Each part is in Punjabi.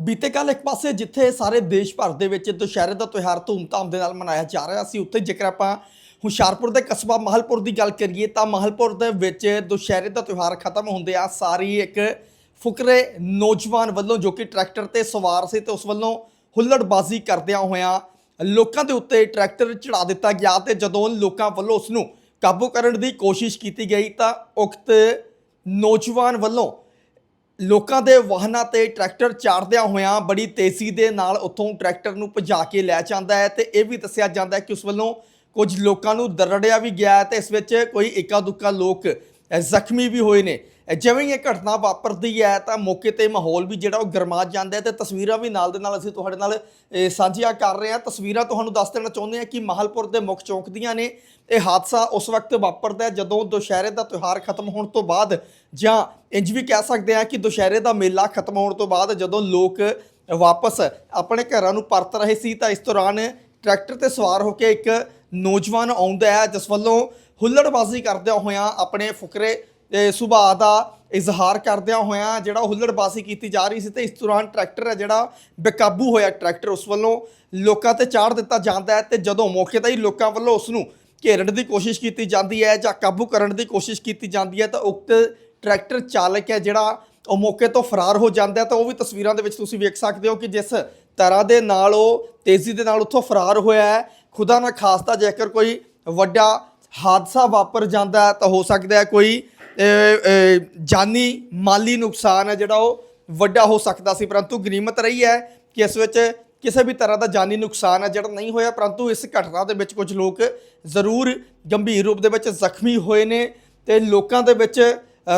ਬੀਤੇ ਕੱਲ ਇੱਕ ਪਾਸੇ ਜਿੱਥੇ ਸਾਰੇ ਦੇਸ਼ ਭਰ ਦੇ ਵਿੱਚ ਦੁਸ਼ਹਿਰੇ ਦਾ ਤਿਉਹਾਰ ਧੂਮਧਾਮ ਦੇ ਨਾਲ ਮਨਾਇਆ ਜਾ ਰਿਹਾ ਸੀ, ਉੱਥੇ ਜੇਕਰ ਆਪਾਂ ਹੁਸ਼ਿਆਰਪੁਰ ਦੇ ਕਸਬਾ ਮਹਲਪੁਰ ਦੀ ਗੱਲ ਕਰੀਏ ਤਾਂ ਮਹਲਪੁਰ ਦੇ ਵਿੱਚ ਦੁਸ਼ਹਿਰੇ ਦਾ ਤਿਉਹਾਰ ਖਤਮ ਹੁੰਦੇ ਆ। ਸਾਰੀ ਇੱਕ ਫੁਕਰੇ ਨੌਜਵਾਨ ਵੱਲੋਂ ਜੋ ਕਿ ਟਰੈਕਟਰ ਤੇ ਸਵਾਰ ਸੀ ਤੇ ਉਸ ਵੱਲੋਂ ਹੁੱਲੜਬਾਜ਼ੀ ਕਰਦਿਆਂ ਹੋਇਆਂ ਲੋਕਾਂ ਦੇ ਉੱਤੇ ਟਰੈਕਟਰ ਚੜਾ ਦਿੱਤਾ ਗਿਆ ਤੇ ਜਦੋਂ ਲੋਕਾਂ ਵੱਲੋਂ ਉਸ ਨੂੰ ਕਾਬੂ ਕਰਨ ਦੀ ਕੋਸ਼ਿਸ਼ ਕੀਤੀ ਗਈ ਤਾਂ ਉਕਤ ਨੌਜਵਾਨ ਵੱਲੋਂ ਲੋਕਾਂ ਦੇ ਵਾਹਨਾਂ ਤੇ ਟਰੈਕਟਰ ਚਾੜਦਿਆਂ ਹੋਇਆਂ ਬੜੀ ਤੇਜ਼ੀ ਦੇ ਨਾਲ ਉੱਥੋਂ ਟਰੈਕਟਰ ਨੂੰ ਭਜਾ ਕੇ ਲੈ ਜਾਂਦਾ ਹੈ ਤੇ ਇਹ ਵੀ ਦੱਸਿਆ ਜਾਂਦਾ ਹੈ ਕਿ ਉਸ ਵੱਲੋਂ ਕੁਝ ਲੋਕਾਂ ਨੂੰ ਦਰੜਿਆ ਵੀ ਗਿਆ ਹੈ ਤੇ ਇਸ ਵਿੱਚ ਕੋਈ ਇੱਕਾ ਦੁੱਕਾ ਲੋਕ ਜ਼ਖਮੀ ਵੀ ਹੋਏ ਨੇ। ਜਿਵੇਂ ਹੀ ਇਹ ਘਟਨਾ ਵਾਪਰਦੀ ਹੈ, ਤਾਂ ਮੌਕੇ ਤੇ ਮਾਹੌਲ ਵੀ ਜਿਹੜਾ ਉਹ ਗਰਮਾ ਜਾਂਦਾ ਹੈ ਤੇ ਤਸਵੀਰਾਂ ਵੀ ਨਾਲ ਦੇ ਨਾਲ ਅਸੀਂ ਤੁਹਾਡੇ ਨਾਲ ਸਾਂਝੀਆਂ ਕਰ ਰਹੇ ਹਾਂ। ਤਸਵੀਰਾਂ ਤੁਹਾਨੂੰ ਦੱਸ ਦੇਣਾ ਚਾਹੁੰਦੇ ਹਾਂ ਕਿ ਮਾਹਲਪੁਰ ਦੇ ਮੁੱਖ ਚੌਂਕ ਦੀਆਂ ਨੇ। ਇਹ ਹਾਦਸਾ ਉਸ ਵਕਤ ਵਾਪਰਦਾ ਹੈ ਜਦੋਂ ਦੁਸ਼ਹਿਰੇ ਦਾ ਤਿਉਹਾਰ ਖਤਮ ਹੋਣ ਤੋਂ ਬਾਅਦ, ਜਾਂ ਇੰਜ ਵੀ ਕਹਿ ਸਕਦੇ ਹਾਂ ਕਿ ਦੁਸ਼ਹਿਰੇ ਦਾ ਮੇਲਾ ਖਤਮ ਹੋਣ ਤੋਂ ਬਾਅਦ ਜਦੋਂ ਲੋਕ ਵਾਪਸ ਆਪਣੇ ਘਰਾਂ ਨੂੰ ਪਰਤ ਰਹੇ ਸੀ, ਤਾਂ ਇਸ ਦੌਰਾਨ ਟਰੈਕਟਰ ਤੇ ਸਵਾਰ ਹੋ ਕੇ ਇੱਕ ਨੌਜਵਾਨ ਆਉਂਦਾ ਹੈ, ਜਿਸ ਵੱਲੋਂ ਹੁੱਲੜਬਾਜ਼ੀ ਕਰਦਿਆਂ ਹੋਇਆਂ ਆਪਣੇ ਫੁਕਰੇ ਸੁਭਾਅ ਦਾ ਇਜ਼ਹਾਰ ਕਰਦਿਆਂ ਹੋਇਆਂ ਜਿਹੜਾ ਹੁੱਲੜਬਾਜ਼ੀ ਕੀਤੀ ਜਾ ਰਹੀ ਸੀ ਤੇ ਇਸ ਦੌਰਾਨ ਟਰੈਕਟਰ ਹੈ ਜਿਹੜਾ ਬੇਕਾਬੂ ਹੋਇਆ ਟਰੈਕਟਰ, ਉਸ ਵੱਲੋਂ ਲੋਕਾਂ ਤੇ ਚਾੜ ਦਿੱਤਾ ਜਾਂਦਾ ਹੈ ਤੇ ਜਦੋਂ ਮੌਕੇ ਤੇ ਹੀ ਲੋਕਾਂ ਵੱਲੋਂ ਉਸ ਨੂੰ ਘੇਰਨ ਦੀ ਕੋਸ਼ਿਸ਼ ਕੀਤੀ ਜਾਂਦੀ ਹੈ ਜਾਂ ਕਾਬੂ ਕਰਨ ਦੀ ਕੋਸ਼ਿਸ਼ ਕੀਤੀ ਜਾਂਦੀ ਹੈ ਤਾਂ ਉਕਤ ਟਰੈਕਟਰ ਚਾਲਕ ਹੈ ਜਿਹੜਾ ਉਹ ਮੌਕੇ ਤੋਂ ਫਰਾਰ ਹੋ ਜਾਂਦਾ ਤਾਂ ਉਹ ਵੀ ਤਸਵੀਰਾਂ ਦੇ ਵਿੱਚ ਤੁਸੀਂ ਵੇਖ ਸਕਦੇ ਹੋ ਕਿ ਜਿਸ ਤਰ੍ਹਾਂ ਦੇ ਨਾਲ ਉਹ ਤੇਜ਼ੀ ਦੇ ਨਾਲ ਉੱਥੋਂ ਫਰਾਰ ਹੋਇਆ ਹੈ। ਖੁਦਾ ਨਾ ਖਾਸਤਾ ਜੇਕਰ ਕੋਈ ਵੱਡਾ ਹਾਦਸਾ ਵਾਪਰ ਜਾਂਦਾ ਹੈ ਤਾਂ ਹੋ ਸਕਦਾ ਹੈ ਕੋਈ ਜਾਨੀ ਮਾਲੀ ਨੁਕਸਾਨ ਹੈ ਜਿਹੜਾ ਉਹ ਵੱਡਾ ਹੋ ਸਕਦਾ ਸੀ, ਪਰੰਤੂ ਗਨੀਮਤ ਰਹੀ ਹੈ ਕਿ ਇਸ ਵਿੱਚ ਕਿਸੇ ਵੀ ਤਰ੍ਹਾਂ ਦਾ ਜਾਨੀ ਨੁਕਸਾਨ ਹੈ ਜਿਹੜਾ ਨਹੀਂ ਹੋਇਆ, ਪਰੰਤੂ ਇਸ ਘਟਨਾ ਦੇ ਵਿੱਚ ਕੁਝ ਲੋਕ ਜ਼ਰੂਰ ਗੰਭੀਰ ਰੂਪ ਦੇ ਵਿੱਚ ਜ਼ਖਮੀ ਹੋਏ ਨੇ ਤੇ ਲੋਕਾਂ ਦੇ ਵਿੱਚ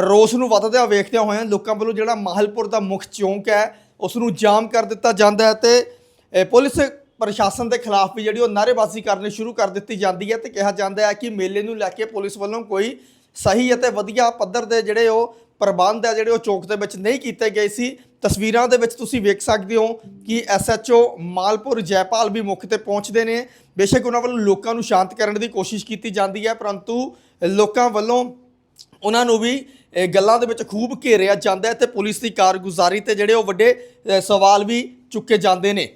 ਰੋਸ ਨੂੰ ਵੱਧਦਿਆਂ ਵੇਖਦਿਆਂ ਹੋਇਆਂ ਲੋਕਾਂ ਵੱਲੋਂ ਜਿਹੜਾ ਮਾਹਲਪੁਰ ਦਾ ਮੁੱਖ ਚੌਂਕ ਹੈ ਉਸ ਨੂੰ ਜਾਮ ਕਰ ਦਿੱਤਾ ਜਾਂਦਾ ਹੈ ਤੇ ਪੁਲਿਸ ਪ੍ਰਸ਼ਾਸਨ ਦੇ ਖਿਲਾਫ ਵੀ ਜਿਹੜੀ ਉਹ ਨਾਅਰੇਬਾਜ਼ੀ ਕਰਨੀ ਸ਼ੁਰੂ ਕਰ ਦਿੱਤੀ ਜਾਂਦੀ ਹੈ ਤੇ ਕਿਹਾ ਜਾਂਦਾ ਹੈ ਕਿ ਮੇਲੇ ਨੂੰ ਲੈ ਕੇ ਪੁਲਿਸ ਵੱਲੋਂ ਕੋਈ ਸਹੀ ਅਤੇ ਵਧੀਆ ਪੱਧਰ ਦੇ ਜਿਹੜੇ ਉਹ ਪ੍ਰਬੰਧ ਹੈ, ਜਿਹੜੇ ਉਹ ਚੌਕ ਦੇ ਵਿੱਚ ਨਹੀਂ ਕੀਤੇ ਗਏ ਸੀ। ਤਸਵੀਰਾਂ ਦੇ ਵਿੱਚ ਤੁਸੀਂ ਵੇਖ ਸਕਦੇ ਹੋ ਕਿ ਐਸਐਚਓ ਮਾਲਪੁਰ ਜੈਪਾਲ ਵੀ ਮੁੱਖ ਤੇ ਪਹੁੰਚਦੇ ਨੇ। ਬੇਸ਼ੱਕ ਉਹਨਾਂ ਵੱਲੋਂ ਲੋਕਾਂ ਨੂੰ ਸ਼ਾਂਤ ਕਰਨ ਦੀ ਕੋਸ਼ਿਸ਼ ਕੀਤੀ ਜਾਂਦੀ ਹੈ, ਪਰੰਤੂ ਲੋਕਾਂ ਵੱਲੋਂ ਉਹਨਾਂ ਨੂੰ ਵੀ ਗੱਲਾਂ ਦੇ ਵਿੱਚ ਖੂਬ ਘੇਰਿਆ ਜਾਂਦਾ ਹੈ ਤੇ ਪੁਲਿਸ ਦੀ ਕਾਰਗੁਜ਼ਾਰੀ ਤੇ ਜਿਹੜੇ ਉਹ ਵੱਡੇ ਸਵਾਲ ਵੀ ਚੁੱਕੇ ਜਾਂਦੇ ਨੇ।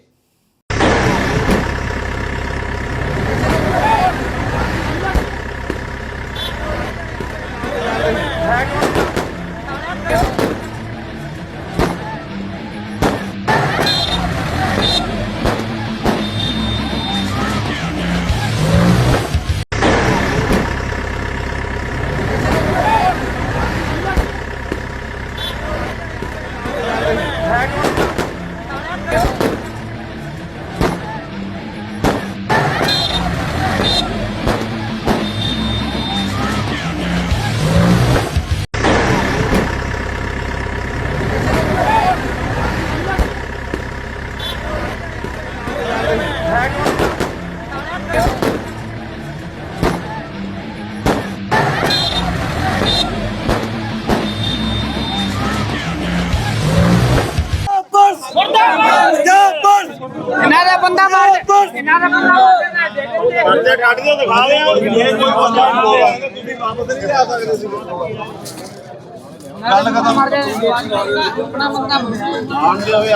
ਬੰਦਾ ਮਾਰ ਇਹਨਾਂ ਦਾ ਬੰਦਾ ਮਾਰ ਪਰਚੇ ਕੱਢ ਕੇ ਦਿਖਾ ਰਹੇ ਆ ਇਹ ਕੋਈ ਬੰਦਾ ਨਹੀਂ ਆ। ਤੁਸੀਂ ਵਾਪਸ ਨਹੀਂ ਲਿਆ ਸਕਦੇ ਸੀ। ਗੱਲ ਖਤਮ ਮਾਰ ਦੇ ਆਪਣਾ ਬੰਦਾ ਆਂਦੇ ਹੋਏ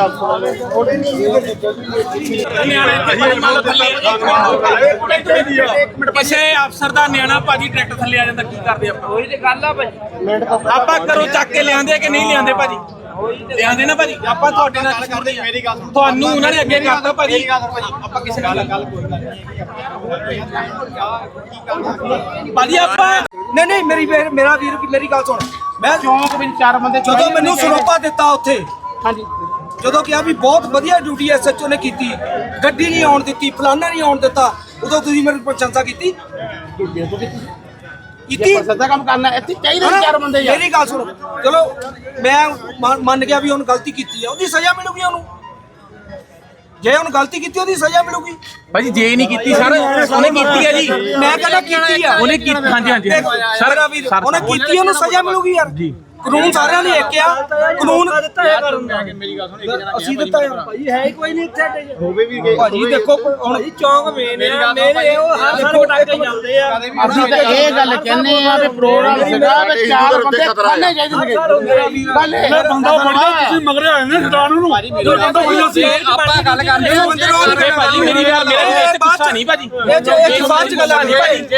ਅਫਸਰਾਂ ਦਾ ਨਿਆਣਾ ਭਾਜੀ ਟਰੈਕਟਰ ਥੱਲੇ ਆ ਜਾਂਦਾ ਕੀ ਕਰਦੇ ਆਪਾਂ? ਉਹੀ ਤੇ ਗੱਲ ਆ ਭਾਈ। ਆਪਾਂ ਕਰੋ ਚੱਕ ਕੇ ਲਿਆਂਦੇ ਕਿ ਨਹੀਂ ਲਿਆਂਦੇ ਭਾਜੀ? ਲਿਆਂਦੇ ਨਾ ਭਾਜੀ ਆਪਾਂ ਤੁਹਾਡੇ ਨਾਲ ਕਰਦੇ ਆ ਮੇਰੀ ਗੱਲ ਸੁਣ। ਤੁਹਾਨੂੰ ਉਹਨਾਂ ਨੇ ਅੱਗੇ ਕਰਤਾ ਭਾਜੀ। ਮੇਰੀ ਗੱਲ ਸੁਣ ਭਾਜੀ ਆਪਾਂ ਕਿਸੇ ਗੱਲ ਗੱਲ ਕੋਈ ਗੱਲ ਨਹੀਂ ਭਾਜੀ ਆਪਾਂ ਨਹੀਂ ਨਹੀਂ ਮੇਰੀ ਮੇਰ- ਮੇਰਾ ਵੀਰ ਮੇਰੀ ਗੱਲ ਸੁਣ। ਮੈਂ ਚੌਂਕ ਵਿੱਚ ਚਾਰ ਬੰਦੇ ਜਦੋਂ ਮੈਨੂੰ ਸਰੋਪਾ ਦਿੱਤਾ ਉੱਥੇ ਹਾਂਜੀ। ਜਦੋਂ ਕਿਹਾ ਵੀ ਬਹੁਤ ਵਧੀਆ ਡਿਊਟੀ ਐਸਐਚਓ ਨੇ ਕੀਤੀ ਗੱਡੀ ਨਹੀਂ ਆਉਣ ਦਿੱਤੀ ਫਲਾਨਾ ਨਹੀਂ ਆਉਣ ਦਿੱਤਾ ਉਦੋਂ ਤੁਸੀਂ ਮੇਰੀ ਪ੍ਰਸ਼ੰਸਾ ਕੀਤੀ। ਕੀਤੀ ਸੱਦਾ ਕੰਮ ਕਰਨਾ ਇੱਥੇ ਚਾਹੀਦੇ ਨੇ ਚਾਰ ਬੰਦੇ ਯਾਰ। ਮੇਰੀ ਗੱਲ ਸੁਣ। ਚਲੋ ਮੈਂ ਮੰਨ- ਮੰਨ ਗਿਆ ਵੀ ਉਹਨੇ ਗਲਤੀ ਕੀਤੀ ਹੈ ਉਹਦੀ ਸਜ਼ਾ ਮਿਲੂਗੀ ਉਹਨੂੰ। ਜੇ ਉਹਨੇ ਗਲਤੀ ਕੀਤੀ ਉਹਦੀ ਸਜ਼ਾ ਮਿਲੂਗੀ। ਭਾਜੀ ਜੇ ਨਹੀਂ ਕੀਤੀ ਸਰ ਉਹਨੇ ਕੀਤੀ ਹੈ ਜੀ। ਮੈਂ ਕਹਿੰਦਾ ਕੀਤੀ ਆ। ਉਹਨੇ ਕੀਤੀ ਹਾਂਜੀ ਹਾਂਜੀ ਸਰ ਉਹਨੇ ਕੀਤੀ ਉਹਨੂੰ ਸਜ਼ਾ ਮਿਲੂਗੀ ਯਾਰ। ਕਾਨੂੰਨ ਸਾਰਿਆਂ ਲਈ ਇੱਕ ਆ ਕਾਨੂੰਨ ਦਿੱਤਾ ਹੈ ਅਸੀਂ ਦਿੱਤਾ ਹੈ ਭਾਈ ਹੈ ਹੀ ਕੋਈ ਨਹੀਂ ਇੱਥੇ ਹੋਵੇ ਵੀ ਗਏ ਭਾਜੀ ਦੇਖੋ ਹੁਣ ਚੌਂਕ ਮੇਨ ਆ ਮੇਰੇ ਉਹ ਹਰ ਸਾਲ ਪਟਾਕੇ ਜਾਂਦੇ ਆ। ਅਸੀਂ ਤਾਂ ਇਹ ਗੱਲ ਕਹਿੰਦੇ ਆ ਵੀ ਪ੍ਰੋਗਰਾਮ ਸੀਗਾ ਵੀ ਚਾਰ ਬੰਦੇ ਖਾਣੇ ਚਾਹੀਦੇ ਸੀਗੇ ਗੱਲ ਇਹ ਬੰਦਾ ਬੜਿਆ ਤੁਸੀਂ ਮਗਰੇ ਆਏ ਨੇ ਸਟਾਰ ਨੂੰ। ਬੰਦਾ ਬੜਿਆ ਸੀ। ਆਪਾਂ ਗੱਲ ਕਰਦੇ ਅਰੇ ਭਾਜੀ ਮੇਰੀ ਗੱਲ ਮੇਰੇ ਗੁੱਸਾ ਨਹੀਂ ਭਾਜੀ। ਇਹ ਬਾਅਦ ਚ ਗੱਲ ਆਣੀ ਭਾਜੀ। ਇਸ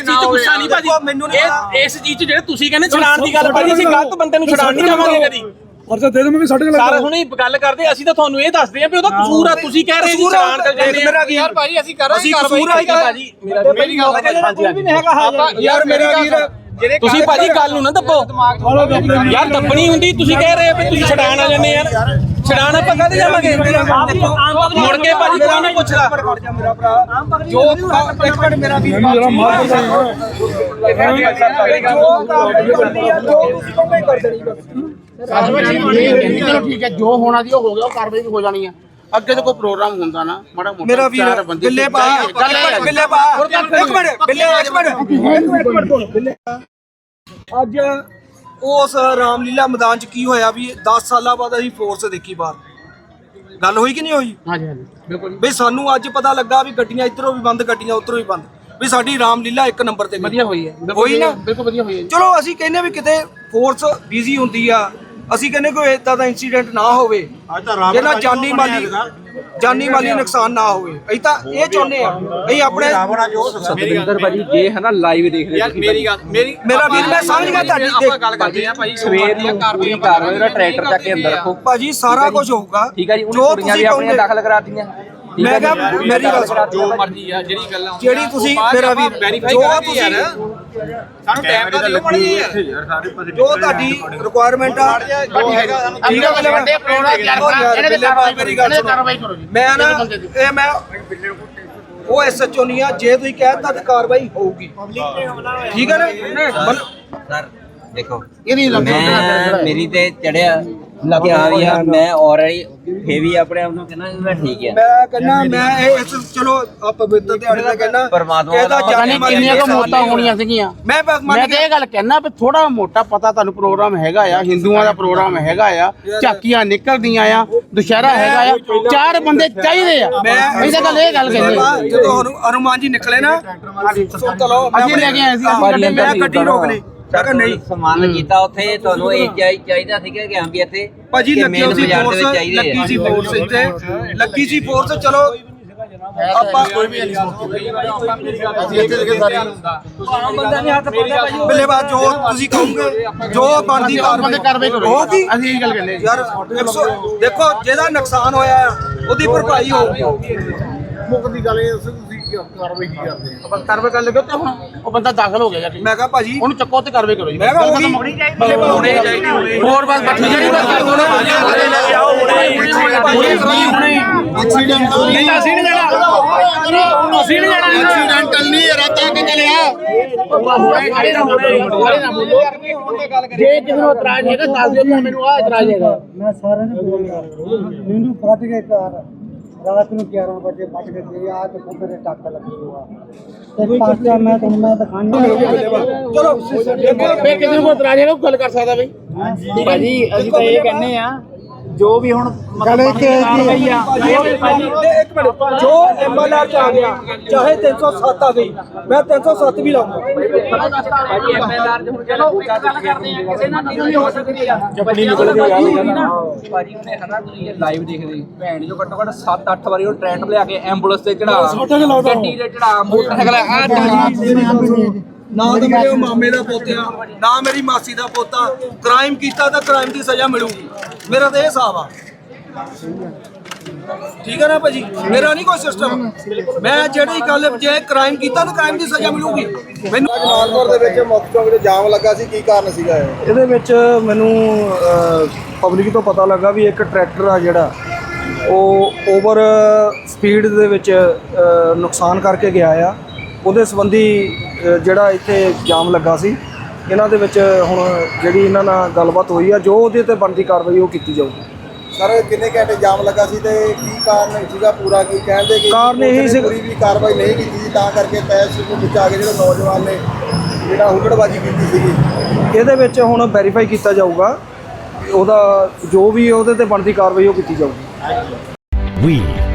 ਚੀਜ਼ 'ਚ ਗੁੱਸਾ ਨਹੀਂ ਭਾਜੀ। ਮੈਨੂੰ ਨਹੀਂ ਇਹ ਇਸ ਚੀਜ਼ 'ਚ ਜਿਹੜੇ ਤੁਸੀਂ ਕਹਿੰਦੇ ਛਡਾਣ ਦੀ ਗੱਲ ਭਾਜੀ ਅਸੀਂ ਗਲਤ ਬੰਦੇ ਨੂੰ ਛਡਾਣ ਨਹੀਂ ਜਾਵਾਂਗੇ ਕਦੀ। ਖਰਚਾ ਦੇ ਦੇਵਾਂਗੇ ਸਾਡੇ ਕੋਲ ਸਾਰਾ ਹੁਣੇ ਗੱਲ ਕਰਦੇ ਅਸੀਂ ਤਾਂ ਤੁਹਾਨੂੰ ਇਹ ਦੱਸਦੇ ਆ ਵੀ ਉਹਦਾ ਕਸੂਰ ਆ ਤੁਸੀਂ ਕਹਿ ਰਹੇ ਜੀ ਛਡਾਣ ਕਰ ਜਾਂਦੇ ਆ ਮੇਰਾ ਵੀਰ ਭਾਜੀ ਅਸੀਂ ਕਰਾਂਗੇ ਅਸੀਂ ਕਾਰਵਾਈ ਭਾਜੀ? ਮੇਰਾ ਮੇਰੀ ਗੱਲ ਹਾਂਜੀ ਹਾਂਜੀ ਯਾਰ ਮੇਰਾ ਵੀਰ ਤੁਸੀਂ ਭਾਜੀ ਗੱਲ ਨੂੰ ਨਾ ਦੱਬੋ। ਯਾਰ ਦੱਬਣੀ ਹੁੰਦੀ ਤੁਸੀਂ ਕਹਿ ਰਹੇ ਵੀ ਤੁਸੀਂ ਛਡਾਣ ਆ ਜਾਂਦੇ ਯਾਰ ਛਡਾਣ ਆਪਾਂ ਕਦੇ ਜਾਵਾਂਗੇ? ਮੁੜ ਕੇ ਭਾਜੀ ਕੋਈ ਨਹੀਂ ਪੁੱਛਦਾ? ਜੋ ਇੱਕ ਮਿੰਟ ਮੇਰਾ ਵੀਰ ਜੋ ਕੰਮ ਕਰਦੀ ਆ ਜੋ ਤੁਸੀਂ ਕੋਈ ਕਰ ਦੇਣੀ ਬਸ। ਚਲੋ ਠੀਕ ਹੈ ਜੋ ਹੋਣਾ ਸੀ ਉਹ ਹੋ ਗਿਆ ਉਹ ਕਾਰਵਾਈ ਵੀ ਹੋ ਜਾਣੀ ਆ। ਅੱਗੇ ਤੋਂ ਕੋਈ ਪ੍ਰੋਗਰਾਮ ਹੁੰਦਾ ਨਾ ਮਾੜਾ ਮੋਟਾ ਮੇਰਾ ਵੀਰ ਚਾਰ ਬੰਦੇ ਬਿੱਲੇ ਪਾ ਹੈ। ਬਿੱਲੇ ਪਾ। ਇੱਕ ਮਿੰਟ ਬਿੱਲੇ ਇੱਕ ਮਿੰਟ। ਇੱਕ ਮਿੰਟ, ਅੱਜ ਉਸ ਰਾਮਲੀਲਾ ਮੈਦਾਨ 'ਚ ਕੀ ਹੋਇਆ ਵੀ 10 ਸਾਲਾਂ ਬਾਅਦ ਅਸੀਂ ਫੋਰਸ ਦੇਖੀ ਬਾਹਰ। ਗੱਲ ਹੋਈ ਕਿ ਨਹੀਂ ਹੋਈ? ਹਾਂਜੀ ਹਾਂਜੀ। ਬਿਲਕੁਲ। ਵੀ ਸਾਨੂੰ ਅੱਜ ਪਤਾ ਲੱਗਾ ਵੀ ਗੱਡੀਆਂ ਇਧਰੋਂ ਵੀ ਬੰਦ ਗੱਡੀਆਂ ਉਧਰੋਂ ਵੀ ਬੰਦ। ਵੀ ਸਾਡੀ ਰਾਮਲੀਲਾ ਇੱਕ ਨੰਬਰ ਤੇ ਗਈ। ਵਧੀਆ ਹੋਈ ਹੈ। ਬਿਲਕੁਲ ਹੋਈ ਨਾ? ਬਿਲਕੁਲ ਵਧੀਆ ਹੋਈ ਹੈ ਜੀ। ਚਲੋ ਅਸੀਂ ਕਹਿੰਦੇ ਵੀ ਕਿਤੇ ਫੋਰਸ ਬਿਜ਼ੀ ਹੁੰਦੀ ਆ ਅਸੀਂ ਕਹਿੰਦੇ ਕੋਈ ਇਦਾਂ ਦਾ ਇਨਸੀਡੈਂਟ ਨਾ ਹੋਵੇ। ਅੱਜ ਤਾਂ ਰਾਮ ਜਿਹਨਾਂ ਜਾਨੀ ਮਾਲੀ ਜਾਨੀ ਮਾਲੀ ਨੁਕਸਾਨ ਨਾ ਹੋਵੇ। ਅਸੀਂ ਤਾਂ ਇਹ ਚਾਹੁੰਦੇ ਆ ਅਸੀਂ ਆਪਣੇ ਸਤਿੰਦਰ ਭਾਜੀ ਜੇ ਹਨਾ ਲਾਈਵ ਦੇਖ ਰਹੇ ਯਾਰ ਮੇਰੀ ਗੱਲ ਮੇਰੀ ਮੇਰਾ ਵੀਰ ਮੈਂ ਸਮਝ ਗਿਆ ਤੁਹਾਡੀ ਆਪਾਂ ਗੱਲ ਕਰਦੇ ਆ ਭਾਈ ਸਵੇਰ ਨੂੰ ਕਾਰਵਾਈ ਉਹਦਾ ਟਰੈਕਟਰ ਚੱਕ ਕੇ ਅੰਦਰ ਰੱਖੋ। ਭਾਜੀ ਸਾਰਾ ਕੁਝ ਹੋਊਗਾ। ਠੀਕ ਹੈ ਜੀ ਉਹਨੇ ਕੁੜੀਆਂ ਵੀ ਆਪਣੀਆਂ। ਦਾਖਲ ਕਰਾਤੀਆਂ। ਮੈਂ ਕਿਹਾ ਮੇਰੀ ਗੱਲ ਸੁਣੋ। ਜੋ ਮਰਜ਼ੀ ਆ ਜਿਹੜੀ ਗੱਲ ਆ ਜਿਹੜੀ ਤੁਸੀਂ ਮੇਰਾ ਵੀਰ ਵੈਰੀਫਾਈ ਜੋ ਤੁਸੀਂ ਸਾਨੂੰ ਟਾਈਮ ਤਾਂ ਦਿਓ ਮੜੀ ਜੋ ਤੁਹਾਡੀ ਰਿਕੁਆਇਰਮੈਂਟ ਆ ਜੋ ਹੈਗਾ ਸਾਨੂੰ ਠੀਕ ਹੈ ਵੱਡੇ ਪ੍ਰੋਗਰਾਮ ਤਿਆਰ ਕਰਾਂ ਇਹਨੇ ਕਾਰਵਾਈ ਮੇਰੀ ਗੱਲ ਕਾਰਵਾਈ ਕਰੋ ਜੀ। ਮੈਂ ਨਾ ਇਹ ਮੈਂ ਉਹ ਐਸਐਚਓ ਨਹੀਂ ਆ ਜੇ ਤੁਸੀਂ ਕਹਿਤਾ ਤਾਂ ਕਾਰਵਾਈ ਹੋਊਗੀ। ਠੀਕ ਹੈ ਨਾ? ਸਰ ਦੇਖੋ। ਇਹਦੀ ਲੱਗ ਮੈਂ ਮੇਰੀ ਤੇ ਚੜਿਆ ਵੀ ਹਾਂ ਮੈਂ ਆਲਰੇਡੀ ਫੇ ਵੀ ਆਪਣੇ ਆਪ ਨੂੰ ਕਹਿੰਦਾ ਮੈਂ ਠੀਕ ਆ। ਮੈਂ ਕਹਿੰਦਾ ਮੈਂ ਇਹ ਇਸ ਚਲੋ ਆ ਪਵਿੱਤਰ ਦਿਹਾੜੇ ਦਾ ਕਹਿੰਦਾ ਪਰਮਾਤਮਾ ਇਹਦਾ ਦਾ ਪਤਾ ਜਾਨੀ ਨਹੀਂ ਕਿੰਨੀਆਂ ਕੁ ਨਹੀਂ ਹੋਣੀਆਂ ਸੀਗੀਆਂ। ਮੈਂ ਮੈਂ ਤਾਂ ਇਹ ਗੱਲ ਕਹਿਣਾ ਵੀ ਥੋੜਾ ਮੋਟਾ ਪਤਾ ਤੁਹਾਨੂੰ ਪ੍ਰੋਗਰਾਮ ਹੈਗਾ ਆ ਹਿੰਦੂਆਂ ਦਾ ਪ੍ਰੋਗਰਾਮ ਹੈਗਾ ਆ ਝਾਕੀਆਂ ਨਿਕਲਦੀਆਂ ਆ ਦੁਸ਼ਹਿਰਾ ਹੈਗਾ ਆ ਚਾਰ ਬੰਦੇ ਚਾਹੀਦੇ ਆ। ਮੈਂ ਇਹ ਤਾਂ ਗੱਲ ਇਹ ਗੱਲ ਕਹਿੰਦੇ। ਜਦੋਂ ਹਨੂ- ਹਨੂਮਾਨ ਜੀ ਨਿਕਲੇ ਨਾ ਸੁਣ ਚਲੋ ਮੈਂ ਅਸੀਂ ਲੈ ਕੇ ਆਏ ਸੀ, ਹਾਂ, ਮੈਂ ਗੱਡੀ ਰੋਕ ਲਈ। ਕਿਹਾ ਨਹੀਂ। ਸਮਾਨ ਕੀਤਾ ਉੱਥੇ ਤੁਹਾਨੂੰ ਇਹ ਚਾਹੀ- ਚਾਹੀਦਾ ਸੀਗਾ ਕਿ ਹਾਂ ਵੀ ਇੱਥੇ ਭਾਜੀ ਕਿ ਲੱਗੀ main ਸੀ ਬਾਜ਼ਾਰ ਦੇ ਫੋਰਸ ਵਿੱਚ ਚਾਹੀਦੇ ਲੱਗੀ ਆ ਸੀ ਫੋਰਸ ਇੱਥੇ। ਲੱਗੀ ਸੀ ਫੋਰਸ ਚਲੋ। ਆਪਾਂ ਕੋਈ ਵੀ ਅਸੀਂ ਇੱਥੇ ਲੱਗੇ ਸਾਰੇ ਬਿੱਲੇ ਬਾਤ ਜੋ ਤੁਸੀਂ ਕਹੋਗੇ ਜੋ ਬਣਦੀ ਕਾਰਵਾਈ। ਕਰੋ। ਹੋਗੀ ਅਸੀਂ ਇਹ ਗੱਲ ਕਹਿੰਦੇ। ਯਾਰ 100 ਦੇਖੋ ਜਿਹਦਾ ਨੁਕਸਾਨ ਹੋਇਆ ਉਹਦੀ ਭਰਪਾਈ ਹੋਊਗੀ। ਮੁੱਖ ਦੀ ਗੱਲ ਇਹ ਦੱਸੋ ਤੁਸੀਂ ਕੀ ਕਾਰਵਾਈ ਕੀ ਕਰਦੇ ਆ? ਆਪਾਂ ਕਾਰਵਾਈ ਕਰ ਲਗੇ ਤੇ ਹੁਣ ਉਹ ਬੰਦਾ ਦਾਖਲ ਹੋ ਗਿਆ ਜਾ ਕੇ। ਮੈਂ ਕਿਹਾ ਭਾਜੀ ਉਹਨੂੰ ਚੱਕੋ ਤੇ ਕਾਰਵਾਈ ਕਰੋ ਜੀ। ਮੈਂ ਕਿਹਾ ਹੋਗੀ ਹੋਣੀ ਚਾਹੀਦੀ। ਹੋਰ ਬਸ ਬੱਠੀ ਜਿਹੜੀ ਬਸ ਐਕਸੀਡੈਂਟਲ ਨਹੀਂ ਰਾਤਾਂ ਕਿ ਚਲਿਆ। ਜੇ ਕਿਸੇ ਨੂੰ ਇਤਰਾਜ਼ ਹੈਗਾ ਦੱਸ ਦਿਓ ਮੈਨੂੰ ਆਹ ਇਤਰਾਜ਼ ਹੈਗਾ। ਮੈਂ ਸਾਰਿਆਂ ਨੂੰ ਮੈਨੂੰ ਫਟ ਕੇ ਘਰ ਰਾਤ ਨੂੰ 11 ਵਜੇ ਫਟ ਕੇ ਗਏ ਆ ਤੇ ਮੇਰੇ ਟੱਕ ਲੱਗੀ ਹੋਆ। ਤੇ ਪਾਸਾ ਮੈਂ ਤੁਹਾਨੂੰ ਮੈਂ ਦਿਖਾਣਾ ਚਲੋ ਫੇਰ ਕਿਸੇ ਨੂੰ ਕੋਈ ਇਤਰਾਜ਼ ਉਹ ਗੱਲ ਕਰ ਸਕਦਾ ਬਈ। ਭਾਜੀ ਅਸੀਂ ਤਾਂ ਇਹ ਕਹਿੰਦੇ ਆ ਜੋ ਵੀ ਹੁਣ ਗਲੇ ਕੇ ਇੱਕ ਮਿੰਟ ਜੋ ਐਮਐਲਆਰ ਚ ਆ ਗਿਆ ਚਾਹੇ 307 ਆ ਗਈ ਮੈਂ 307 ਵੀ ਲਾਉਂਗਾ। ਭਾਜੀ ਐਮਐਲਆਰ ਚ ਹੁਣ ਚਲੋ ਇੱਕ ਗੱਲ ਕਰਦੇ ਆ ਕਿਸੇ ਨਾਲ ਨਹੀਂ ਹੋ ਸਕਦੀ ਆ। ਚੱਪੜੀ ਨਿਕਲ ਭਾਜੀ ਉਹਨੇ ਹਨਾ ਤੁਸੀਂ ਇਹ ਲਾਈਵ ਦੇਖਦੇ ਭੈਣ ਜੋ ਘੱਟੋ ਘੱਟ 7-8 ਵਾਰੀ ਉਹ ਟਰੈਕਟਰ ਲਿਆ ਕੇ ਐਂਬੂਲੈਂਸ ਤੇ ਚੜਾ। ਗੱਡੀ ਤੇ ਚੜਾ ਮੋਟਰਸਾਈਕਲ ਆ ਨਾ ਤਾਂ ਮੇਰੇ ਮਾਮੇ ਦਾ ਪੋਤਿਆ ਨਾ ਮੇਰੀ ਮਾਸੀ ਦਾ ਪੋਤਾ ਕ੍ਰਾਈਮ ਕੀਤਾ ਤਾਂ ਕ੍ਰਾਈਮ ਦੀ ਸਜ਼ਾ ਮਿਲੂਗੀ। ਮੇਰਾ ਤਾਂ ਇਹ ਹਿਸਾਬ ਆ। ਠੀਕ ਹੈ ਨਾ ਭਾਜੀ? ਮੇਰਾ ਨਹੀਂ ਕੋਈ ਸਿਸਟਮ ਮੈਂ ਜਿਹੜੀ ਗੱਲ ਜੇ ਕ੍ਰਾਈਮ ਕੀਤਾ ਤਾਂ ਕ੍ਰਾਈਮ ਦੀ ਸਜ਼ਾ ਮਿਲੂਗੀ। ਮੈਨੂੰ ਜਮਾਲਪੁਰ ਦੇ ਵਿੱਚ ਮੁੱਖ ਚੌਂਕ ਤੇ ਜਾਮ ਲੱਗਾ ਸੀ ਕੀ ਕਾਰਨ ਸੀਗਾ ਇਹ? ਇਹਦੇ ਵਿੱਚ ਮੈਨੂੰ ਪਬਲਿਕ ਤੋਂ ਪਤਾ ਲੱਗਾ ਵੀ ਇੱਕ ਟਰੈਕਟਰ ਆ ਜਿਹੜਾ ਉਹ ਓਵਰ ਸਪੀਡ ਦੇ ਵਿੱਚ ਨੁਕਸਾਨ ਕਰਕੇ ਗਿਆ ਆ। ਉਹਦੇ ਸੰਬੰਧੀ ਜਿਹੜਾ ਇੱਥੇ ਜਾਮ ਲੱਗਾ ਸੀ ਇਹਨਾਂ ਦੇ ਵਿੱਚ ਹੁਣ ਜਿਹੜੀ ਇਹਨਾਂ ਨਾਲ ਗੱਲਬਾਤ ਹੋਈ ਆ ਜੋ ਉਹਦੇ ਤੇ ਬਣਦੀ ਕਾਰਵਾਈ ਉਹ ਕੀਤੀ ਜਾਊਗੀ। ਸਰ ਕਿੰਨੇ ਘੰਟੇ ਜਾਮ ਲੱਗਾ ਸੀ ਤੇ ਕੀ ਕਾਰਨ ਸੀਗਾ ਪੂਰਾ? ਕੀ ਕਹਿੰਦੇ ਕਿ ਕਾਰਨ ਇਹੀ ਸੀ- ਪੂਰੀ ਵੀ ਕਾਰਵਾਈ ਨਹੀਂ ਕੀਤੀ ਸੀ ਤਾਂ ਕਰਕੇ ਤੈਸ਼ ਦੇ ਵਿੱਚ ਆ ਕੇ ਜਿਹੜੇ ਨੌਜਵਾਨ ਨੇ ਜਿਹੜਾ ਹੁੱਲੜਬਾਜੀ ਕੀਤੀ ਸੀਗੀ। ਇਹਦੇ ਵਿੱਚ ਹੁਣ ਵੈਰੀਫਾਈ ਕੀਤਾ ਜਾਊਗਾ ਉਹਦਾ ਜੋ ਵੀ ਉਹਦੇ ਤੇ ਬਣਦੀ ਕਾਰਵਾਈ ਉਹ ਕੀਤੀ ਜਾਊਗੀ। We